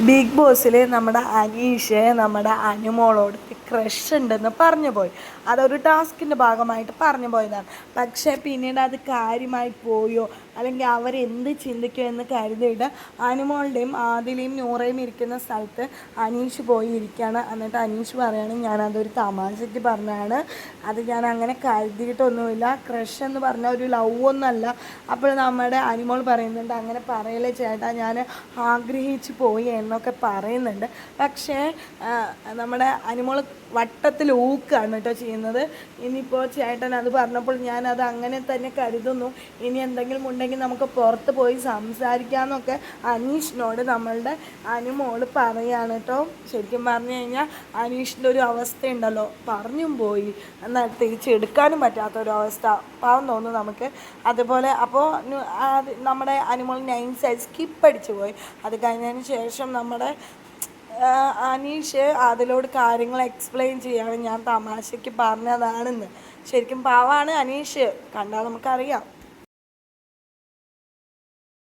Big ബോസിൽ നമ്മുടെ അനീഷ് നമ്മുടെ അനുമോളോട് ക്രഷ് ഉണ്ടെന്ന് പറഞ്ഞു പോയി. അതൊരു ടാസ്കിന്റെ ഭാഗമായിട്ട് പറഞ്ഞു പോയതാണ്. പക്ഷേ പിന്നീട് അത് കാര്യമായി പോയോ? അല്ലെങ്കിൽ അവരെന്ത് ചിന്തിക്കുമോ എന്ന് കരുതിയിട്ട് അനുമോളുടെയും ആദിലയും നൂറയും ഇരിക്കുന്ന സ്ഥലത്ത് അനീഷ് പോയി ഇരിക്കുകയാണ് എന്നിട്ട് അനീഷ് പറയാണ് ഞാനതൊരു തമാശയ്ക്ക് പറഞ്ഞതാണ്. അത് ഞാൻ അങ്ങനെ കരുതിയിട്ടൊന്നുമില്ല. ക്രഷ് എന്ന് പറഞ്ഞാൽ ഒരു ലവ് ഒന്നല്ല. അപ്പോൾ നമ്മുടെ അനുമോൾ പറയുന്നുണ്ട് അങ്ങനെ പറയലേ ചേട്ടാ. ഞാൻ ആഗ്രഹിച്ച് പോയി. എന്നൊക്കെ പറയുന്നുണ്ട്. പക്ഷേ നമ്മുടെ അനിമോൾ വട്ടത്തിൽ ഊക്കാണ് കേട്ടോ ചെയ്യുന്നത്. ഇനിയിപ്പോൾ ചേട്ടൻ അത് പറഞ്ഞപ്പോൾ ഞാൻ അത് അങ്ങനെ തന്നെ കരുതുന്നു. ഇനി എന്തെങ്കിലും ഉണ്ടെങ്കിൽ നമുക്ക് പുറത്ത് പോയി സംസാരിക്കാമെന്നൊക്കെ അനീഷിനോട് നമ്മളുടെ അനുമോൾ പറയാണ് കേട്ടോ. ശരിക്കും പറഞ്ഞു കഴിഞ്ഞാൽ അനീഷിന്റെ ഒരു അവസ്ഥയുണ്ടല്ലോ. പറഞ്ഞും പോയി. എന്നാൽ തിരിച്ചെടുക്കാനും പറ്റാത്തൊരു അവസ്ഥ. പാവം തോന്നുന്നു നമുക്ക്. അതുപോലെ അപ്പോൾ നമ്മുടെ അനിമോൾ നൈൻ സൈസ് സ്കിപ്പ് അടിച്ചു പോയി. അത് കഴിഞ്ഞതിന് ശേഷം നമ്മുടെ അനീഷ് അതിലോട് കാര്യങ്ങൾ എക്സ്പ്ലെയിൻ ചെയ്യാണ് ഞാൻ തമാശയ്ക്ക് പറഞ്ഞതാണെന്ന്. ശരിക്കും പാവാണ് അനീഷ്. കണ്ടാൽ നമുക്കറിയാം.